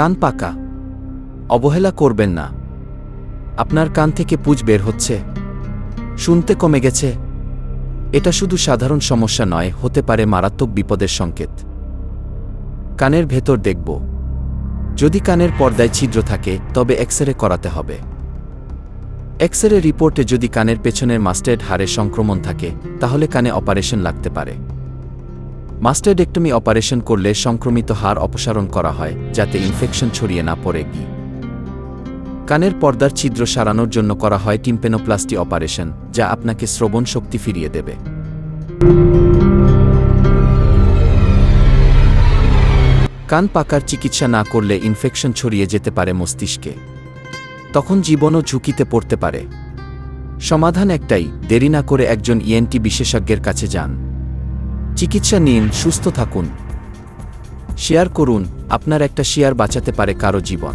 কান পাকা। অবহেলা করবেন না। আপনার কান থেকে পুজ বের হচ্ছে। শুনতে কমে গেছে। এটা শুধু সাধারণ সমস্যা নয়, হতে পারে মারাত্মক বিপদের সংকেত। কানের ভেতর দেখব। যদি কানের পর্দায় ছিদ্র থাকে, তবে এক্সরে করাতে হবে। এক্সরে রিপোর্টে যদি কানের পেছনের মাস্টার্ড হাড়ে সংক্রমণ থাকে, তাহলে কানে অপারেশন লাগতে পারে। মাস্টার্ডেক্টমি অপারেশন করলে সংক্রমিত হাড় অপসারণ করা হয়, যাতে ইনফেকশন ছড়িয়ে না পড়ে। কি কানের পর্দার ছিদ্র সারানোর জন্য করা হয় টিম্পেনোপ্লাস্টি অপারেশন, যা আপনাকে শ্রবণ শক্তি ফিরিয়ে দেবে। কান পাকার চিকিৎসা না করলে ইনফেকশন ছড়িয়ে যেতে পারে মস্তিষ্কে। তখন জীবনও ঝুঁকিতে পড়তে পারে। সমাধান একটাই, দেরি না করে একজন ইএনটি বিশেষজ্ঞের কাছে যান। চিকিৎসা নিন সুস্থ থাকুন। শেয়ার করুন আপনার একটা শেয়ার বাঁচাতে পারে কারও জীবন।